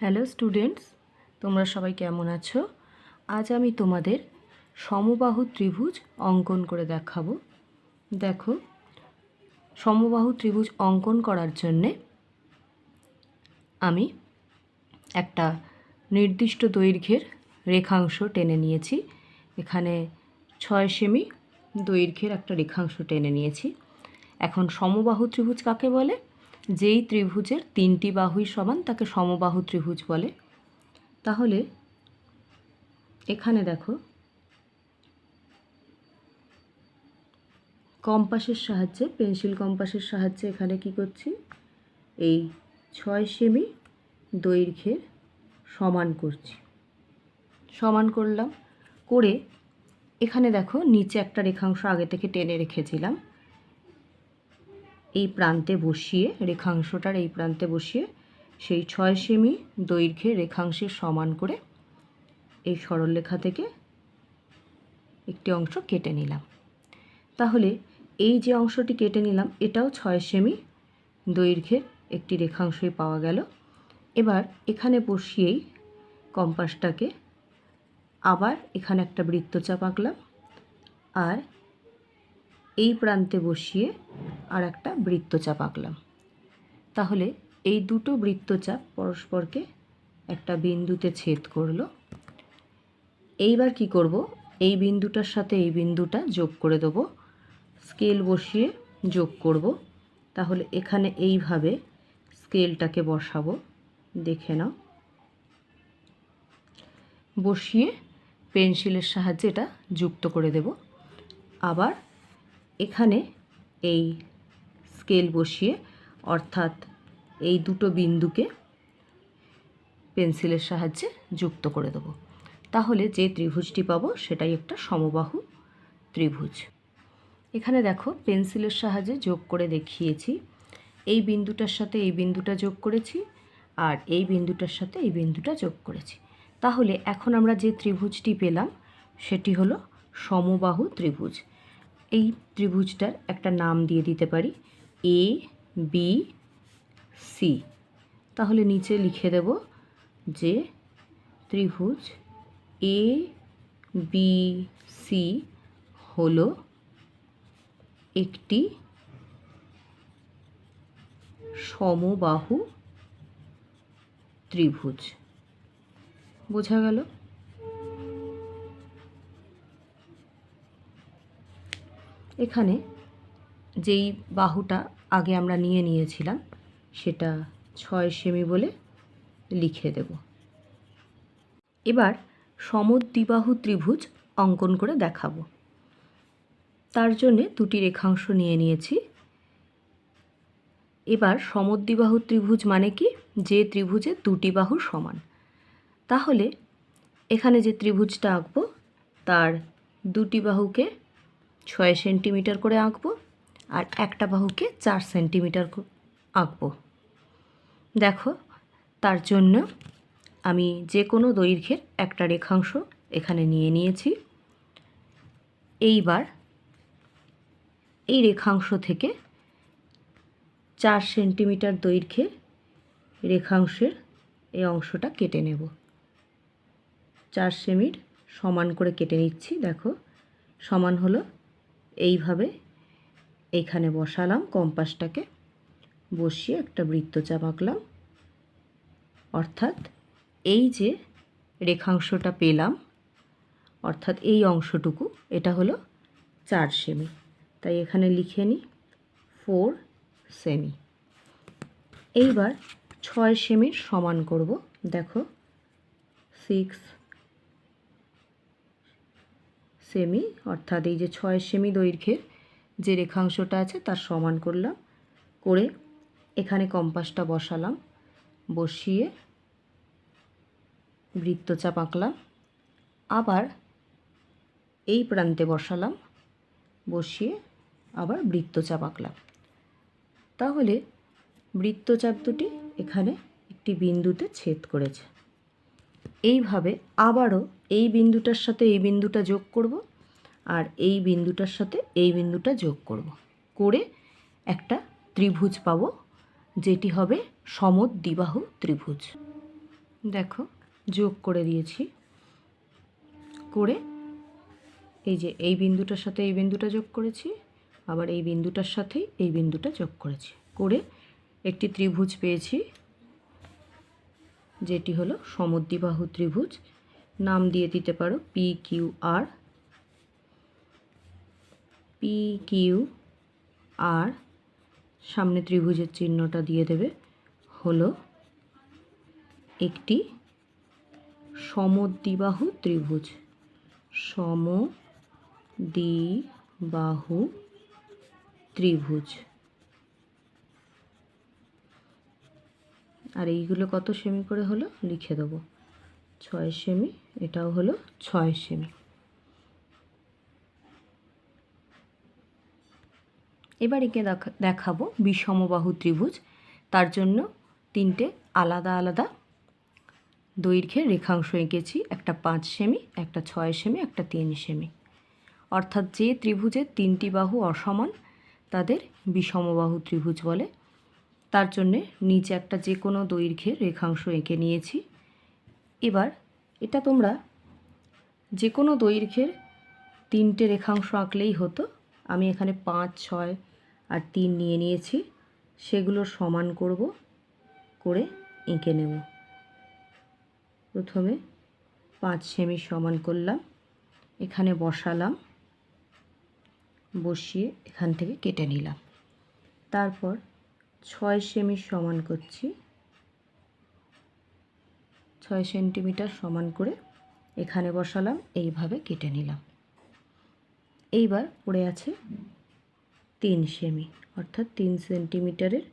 Hello students, তোমরা সবাই কেমন আছো? আজ আমি তোমাদের সমবাহু ত্রিভুজ অঙ্কন করে দেখাবো। দেখো, সমবাহু ত্রিভুজ অঙ্কন করার জন্যে আমি একটা নির্দিষ্ট দৈর্ঘ্যের রেখাংশ টেনে নিয়েছি। এখানে ছয় সেমি দৈর্ঘ্যের একটা রেখাংশ টেনে নিয়েছি। এখন সমবাহু ত্রিভুজ কাকে বলে? যেই ত্রিভুজের তিনটি বাহুই সমান, তাকে সমবাহু ত্রিভুজ বলে। তাহলে এখানে দেখো, কম্পাসের সাহায্যে, পেন্সিল কম্পাসের সাহায্যে এখানে কি করছি? এই ছয় সেমি দৈর্ঘ্যের সমান করছি। সমান করলাম, করে এখানে দেখো, নিচে একটা রেখাংশ আগে থেকে টেনে রেখেছিলাম। এই প্রান্তে বসিয়ে, রেখাংশটার এই প্রান্তে বসিয়ে সেই ছয় সেমি দৈর্ঘ্যের রেখাংশের সমান করে এই সরলরেখা থেকে একটি অংশ কেটে নিলাম। তাহলে এই যে অংশটি কেটে নিলাম, এটাও ছয় সেমি দৈর্ঘ্যের একটি রেখাংশই পাওয়া গেল। এবার এখানে বসিয়েই কম্পাসটাকে আবার এখানে একটা বৃত্তচাপ আঁকলাম আর এই প্রান্তে বসিয়ে আর একটা বৃত্তচাপ আঁকলাম। তাহলে এই দুটো বৃত্তচাপ পরস্পরকে একটা বিন্দুতে ছেদ করল। এইবার কি করব? এই বিন্দুটার সাথে এই বিন্দুটা যোগ করে দেবো। স্কেল বসিয়ে যোগ করব। তাহলে এখানে এইভাবে স্কেলটাকে বসাবো। দেখে নাও। বসিয়ে পেন্সিলের সাহায্যে এটা যুক্ত করে দেব। আবার এখানে এই স্কেল বসিয়ে, অর্থাৎ এই দুটো বিন্দুকে পেন্সিলের সাহায্যে যুক্ত করে দেবো। তাহলে যে ত্রিভুজটি পাবো সেটাই একটা সমবাহু ত্রিভুজ। এখানে দেখো পেন্সিলের সাহায্যে যোগ করে দেখিয়েছি। এই বিন্দুটার সাথে এই বিন্দুটা যোগ করেছি আর এই বিন্দুটার সাথে এই বিন্দুটা যোগ করেছি। তাহলে এখন আমরা যে ত্রিভুজটি পেলাম, সেটি হলো সমবাহু ত্রিভুজ। এই ত্রিভুজটার একটা নাম দিয়ে দিতে পারি এ বি সি তাহলে নিচে লিখে দেব যে ত্রিভুজ এ বি সি হল একটি সমবাহু ত্রিভুজ। বোঝা গেল? এখানে যেই বাহুটা আগে আমরা নিয়ে নিয়েছিলাম, সেটা ছয় সেমি বলে লিখে দেব। এবার সমদ্বিবাহু ত্রিভুজ অঙ্কন করে দেখাবো। তার জন্যে দুটি রেখাংশ নিয়ে নিয়েছি। এবার সমদ্বিবাহু ত্রিভুজ মানে কি? যে ত্রিভুজে দুটি বাহু সমান। তাহলে এখানে যে ত্রিভুজটা আঁকবো, তার দুটি বাহুকে ছয় সেন্টিমিটার করে আঁকবো আর একটা বাহুকে চার সেন্টিমিটার আঁকবো। দেখো, তার জন্য আমি যে কোনো দৈর্ঘ্যের একটা রেখাংশ এখানে নিয়ে নিয়েছি। এইবার এই রেখাংশ থেকে চার সেন্টিমিটার দৈর্ঘ্যে রেখাংশের এই অংশটা কেটে নেব। চার সেমির সমান করে কেটে নিচ্ছি। দেখো, সমান হলো এইভাবে এখানে বসালাম, কম্পাসটাকে বসিয়ে একটা বৃত্তচাপ আঁকলাম অর্থাৎ এই যে রেখাংশটা পেলাম, অর্থাৎ এই অংশটুকু, এটা হলো চার সেমি। তাই এখানে লিখে নিই, ফোর সেমি। এইবার ছয় সেমির সমান করব। দেখো, সিক্স সেমি, অর্থাৎ এই যে ছয় সেমি দৈর্ঘ্যের যে রেখাংশটা আছে তার সমান করলাম, করে এখানে কম্পাসটা বসালাম, বসিয়ে বৃত্তচাপ আঁকলাম, আবার এই প্রান্তে বসালাম, বসিয়ে আবার বৃত্তচাপ আঁকলাম। তাহলে বৃত্তচাপ দুটি এখানে একটি বিন্দুতে ছেদ করেছে। এইভাবে আবারও এই বিন্দুটার সাথে এই বিন্দুটা যোগ করব আর এই বিন্দুটার সাথে এই বিন্দুটা যোগ করব। করে একটা ত্রিভুজ পাবো, যেটি হবে সমদ্বিবাহু ত্রিভুজ। দেখো, যোগ করে দিয়েছি। করে এই যে এই বিন্দুটার সাথে এই বিন্দুটা যোগ করেছি, আবার এই বিন্দুটার সাথেই এই বিন্দুটা যোগ করেছি। করে একটি ত্রিভুজ পেয়েছি যেটি হলো সমদ্বিবাহু ত্রিভুজ। নাম দিয়ে দিতে পারো P Q R P Q R সামনে ত্রিভুজের চিহ্নটা দিয়ে দেবে হলো একটি সমদ্বিবাহু ত্রিভুজ। সমদ্বিবাহু ত্রিভুজ। আর এইগুলো কত সেমি করে হলো? লিখে দেবো। ছয় সেমি, এটাও হলো ছয় সেমি। এবার একে দেখা, দেখাবো বিষমবাহু ত্রিভুজ। তার জন্য তিনটে আলাদা আলাদা দৈর্ঘ্যের রেখাংশ এঁকেছি। একটা পাঁচ সেমি, একটা ছয় সেমি, একটা তিন সেমি। অর্থাৎ যে ত্রিভুজের তিনটি বাহু অসমান, তাদের বিষমবাহু ত্রিভুজ বলে তার জন্যে নিচে একটা যে কোনো দৈর্ঘ্যের রেখাংশ এঁকে নিয়েছি। এবার এটা তোমরা যে কোনো দৈর্ঘ্যের তিনটে রেখাংশ আঁকলেই হতো। আমি এখানে পাঁচ, ছয় আর তিন নিয়ে নিয়েছি। সেগুলো সমান করব, করে এঁকে নেব। প্রথমে পাঁচ সেমি সমান করলাম। এখানে বসালাম, বসিয়ে এখান থেকে কেটে নিলাম। তারপর ছয় সেমি সমান করছি। ছয় সেন্টিমিটার সমান করে এখানে বসালাম, এইভাবে কেটে নিলাম। এইবার পড়ে আছে তিন সেমি, অর্থাৎ তিন সেন্টিমিটারের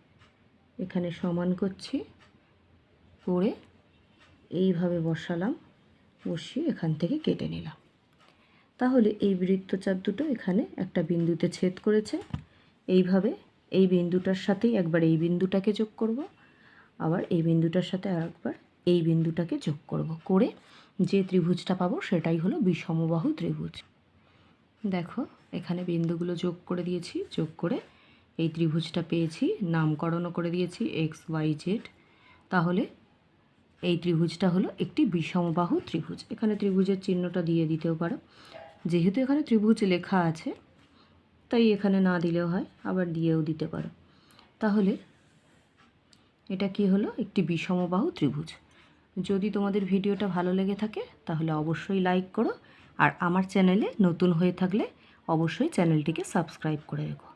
এখানে সমান করছি। করে এইভাবে বসালাম, বসিয়ে এখান থেকে কেটে নিলাম। তাহলে এই বৃত্তচাপ দুটো এখানে একটা বিন্দুতে ছেদ করেছে। এইভাবে এই বিন্দুটার সাথেই একবার এই বিন্দুটাকে যোগ করব, আবার এই বিন্দুটার সাথে আরেকবার এই বিন্দুটাকে যোগ করব করে যে ত্রিভুজটা পাবো সেটাই হলো বিষমবাহু ত্রিভুজ। দেখো, এখানে বিন্দুগুলো যোগ করে দিয়েছি, যোগ করে এই ত্রিভুজটা পেয়েছি, নামকরণও করে দিয়েছি, এক্স, ওয়াই, জেড। তাহলে এই ত্রিভুজটা হলো একটি বিষমবাহু ত্রিভুজ। এখানে ত্রিভুজের চিহ্নটা দিয়ে দিতেও পারো। যেহেতু এখানে ত্রিভুজ লেখা আছে তাই এখানে না দিলেও হয়, আবার দিয়েও দিতে পারো। তাহলে এটা কি হলো? একটি বিষমবাহু ত্রিভুজ। যদি তোমাদের ভিডিওটা ভালো লেগে থাকে, তাহলে অবশ্যই লাইক করো। আর আমার চ্যানেলে নতুন হয়ে থাকলে অবশ্যই চ্যানেলটিকে সাবস্ক্রাইব করে রেখো।